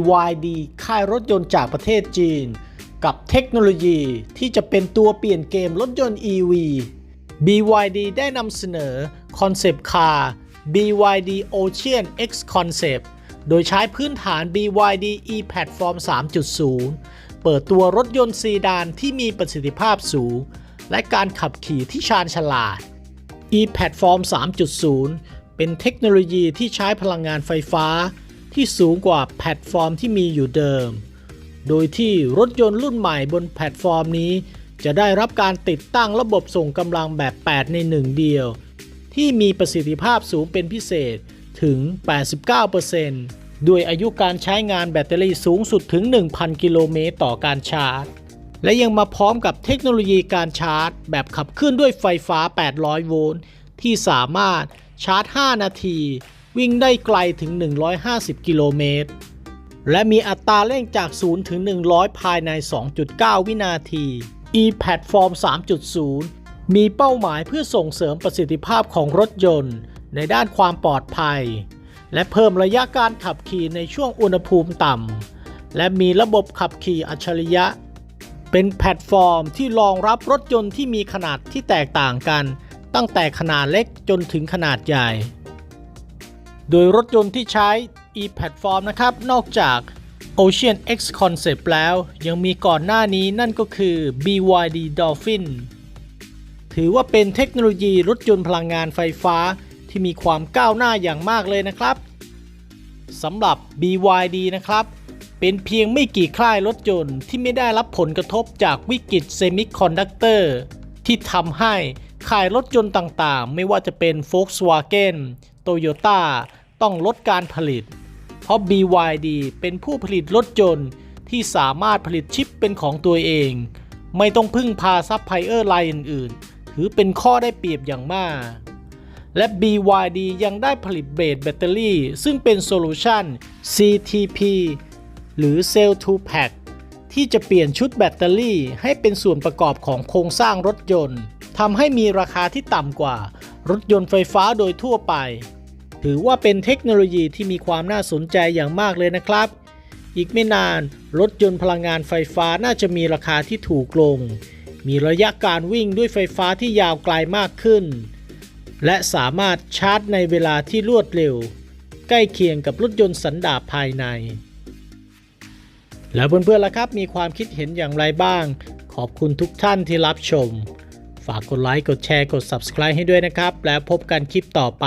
BYD ค่ายรถยนต์จากประเทศจีน กับเทคโนโลยีที่จะเป็นตัวเปลี่ยนเกมรถยนต์ EV BYD ได้นำเสนอคอนเซปต์คาร์ BYD Ocean X Concept โดยใช้พื้นฐาน BYD e Platform 3.0 เปิดตัวรถยนต์ซีดานที่มีประสิทธิภาพสูง และการขับขี่ที่ชาญฉลาด e-platform 3.0 เป็นเทคโนโลยีที่ใช้พลังงานไฟฟ้า ที่สูงกว่าแพลตฟอร์มที่มีอยู่เดิม โดยที่รถยนต์รุ่นใหม่บนแพลตฟอร์มนี้ จะได้รับการติดตั้งระบบส่งกำลังแบบ 8 ใน 1 เดียว ที่มีประสิทธิภาพสูงเป็นพิเศษถึง 89%ด้วยอายุการใช้งานแบตเตอรี่สูงสุดถึง 1,000 กิโลเมตรต่อการชาร์จ และยังมาพร้อมกับเทคโนโลยีการชาร์จ แบบขับเคลื่อนด้วยไฟฟ้า 800 โวลต์ ที่สามารถชาร์จ 5 นาที วิ่งได้ไกลถึง 150 กิโลเมตร และมีอัตราเร่งจาก 0 ถึง 100 ภายใน 2.9 วินาที e-platform 3.0 มีเป้าหมายเพื่อส่งเสริมประสิทธิภาพของรถยนต์ ในด้านความปลอดภัย และเพิ่มระยะการขับขี่ในช่วงอุณหภูมิต่ำ และมีระบบขับขี่อัจฉริยะ เป็นแพลตฟอร์มที่รองรับรถยนต์ที่มีขนาดที่แตกต่างกัน ตั้งแต่ขนาดเล็กจนถึงขนาดใหญ่ โดยรถยนต์ที่ใช้ e-platform นะครับ นอกจาก Ocean X Concept แล้ว ยังมีก่อนหน้านี้นั่นก็คือ BYD Dolphin ถือว่าเป็นเทคโนโลยีรถยนต์พลังงานไฟฟ้าที่มีความก้าวหน้าอย่างมากเลยนะครับสำหรับ BYD นะครับ เป็นเพียงไม่กี่ค่ายรถยนต์ที่ไม่ได้รับผลกระทบจากวิกฤตเซมิคอนดักเตอร์ที่ทำให้ค่ายรถยนต์ต่างๆ ไม่ว่าจะเป็น Volkswagen Toyota ต้องลดการผลิต เพราะ BYD เป็นผู้ผลิตรถยนต์ที่สามารถผลิตชิปเป็นของตัวเอง ไม่ต้องพึ่งพาซัพพลายเออร์รายอื่นๆ ถือเป็นข้อได้เปรียบอย่างมาก และ BYD ยังได้ผลิตเบสแบตเตอรี่ ซึ่งเป็นโซลูชัน CTP หรือ Cell to Pack ที่จะเปลี่ยนชุดแบตเตอรี่ให้เป็นส่วนประกอบของโครงสร้างรถยนต์ทำให้มีราคาที่ต่ำกว่า รถยนต์ไฟฟ้าโดยทั่วไป ถือว่าเป็นเทคโนโลยีที่มีความน่าสนใจอย่างมากเลยนะครับ อีกไม่นาน รถยนต์พลังงานไฟฟ้าน่าจะมีราคาที่ถูกลง มีระยะการวิ่งด้วยไฟฟ้าที่ยาวไกลมากขึ้น และสามารถชาร์จในเวลาที่รวดเร็ว ใกล้เคียงกับรถยนต์สันดาปภายใน แล้วเพื่อนๆล่ะครับ มีความคิดเห็นอย่างไรบ้าง ขอบคุณทุกท่านที่รับชม ฝากกดไลค์ กดแชร์ กด Subscribe ให้ด้วยนะครับ แล้วพบกันคลิปต่อไป